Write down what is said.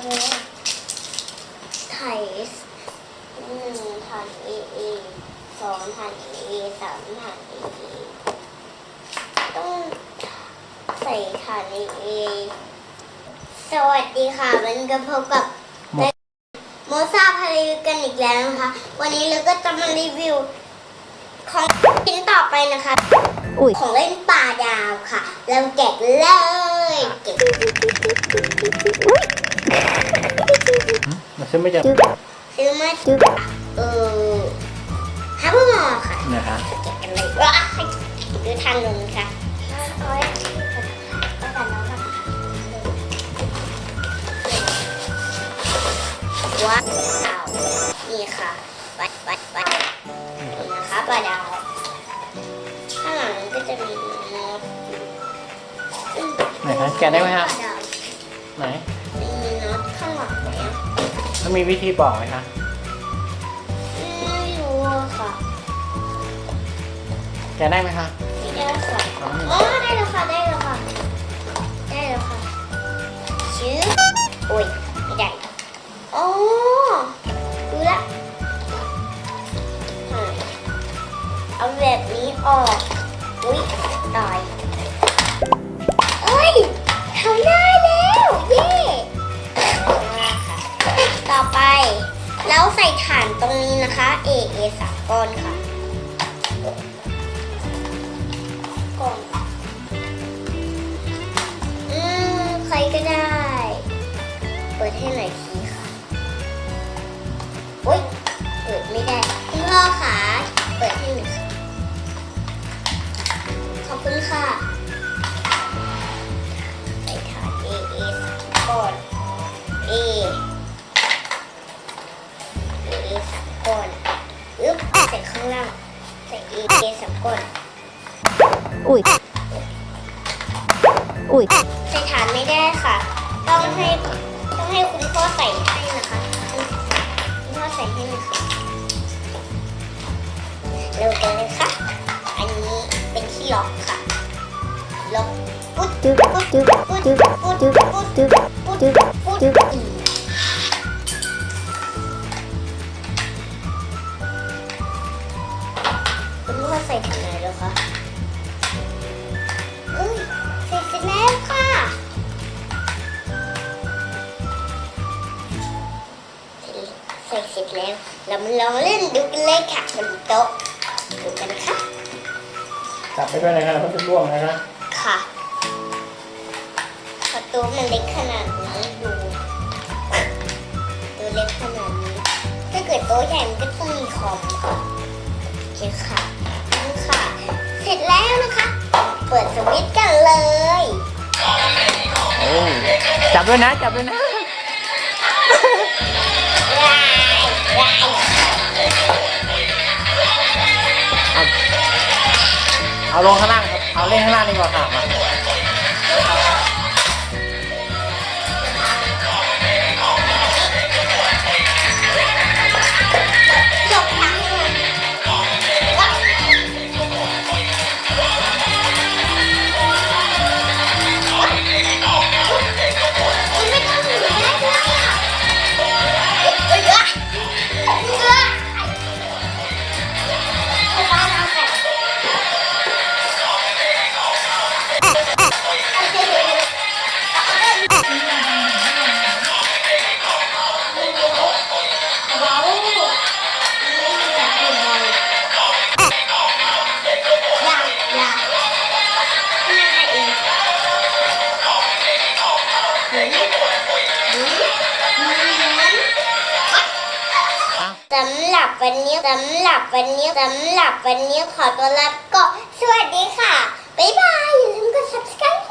ไทยหนึ่งฐานเอเอสองฐานเอเอสามฐานเอเอต้องใส่ฐานเอเอสวัสดีค่ะวันก็พบกับโมซาพารีวิวกันอีกแล้วนะคะ วันนี้เราก็จะมารีวิว ของชิ้นต่อไปนะคะของเล่นป่าดาวค่ะ เราแกะเลย มันซึ่งไม่เจอจึ๊บซื้อมาจึ๊บเออฮับเบอร์มอค่ะนะคะเก็บกันเลยว้าดูทางลงค่ะเอาไว้ก็แต่น้องค่ะว้าวนี่ค่ะวัดวัดวัดนะคะปลาดาวข้างหลังก็จะมีโน้ตไหนคะแกะได้ไหมฮะปลาดาวไหน มีวิธีบอกไหมคะอืมไม่รู้อะค่ะแกะได้ไหมคะ ไม่ได้ค่ะอ๋อ อ๋อได้แล้วค่ะได้แล้วค่ะได้แล้วค่ะชื่อโอ้ยไม่ได้อ๋อดูละอะเอาแบบนี้ออก ฐานตรงนี้นะคะ A A สามก้อนค่ะก้อนอืมใครก็ได้ เปิดให้หน่อยทีค่ะอุ้ยเปิดไม่ได้คุณพ่อคะเปิดให้หน่อยค่ะขอบคุณค่ะ ใส่ข้างล่าง ใส่ A A สามก้อนอุ้ย อุ้ย ใส่ฐานไม่ได้ค่ะ ต้องให้ต้องให้คุณพ่อใส่ให้นะคะ คุณพ่อใส่ให้นะคะเร็วกันเลยค่ะ อันนี้เป็นที่ล็อกค่ะ ล็อกปุ๊ดจึ๊บปุ๊ดจึ๊บปุ๊ดจึ๊บปุ๊ดจึ๊บปุ๊ดจึ๊บปุ๊ดจึ๊บปุ๊ดจึ๊บ ใส่เสร็จแล้ว เรามาลองเล่นดูกันเลยค่ะบนโต๊ะดูกันค่ะจับไปด้วยนะคะแล้วก็จะร่วงนะคะค่ะพอตัวมันเล็กขนาดนี้ดูตัวเล็กขนาดนี้ ถ้าเกิดโต๊ะใหญ่มันก็ต้องมีคอมค่ะโอเคค่ะนี่ค่ะ เสร็จแล้วนะคะ เปิดสวิตช์กันเลยโอ้จับด้วยนะ จับด้วยนะ เอาลงข้างล่างครับ เอาเล่นข้างล่างดีกว่าค่ะมา สำหรับวันนี้สำหรับวันนี้สำหรับวันนี้ขอตัวลาไปก่อนสวัสดีค่ะ บ๊ายบาย อย่าลืมกด subscribe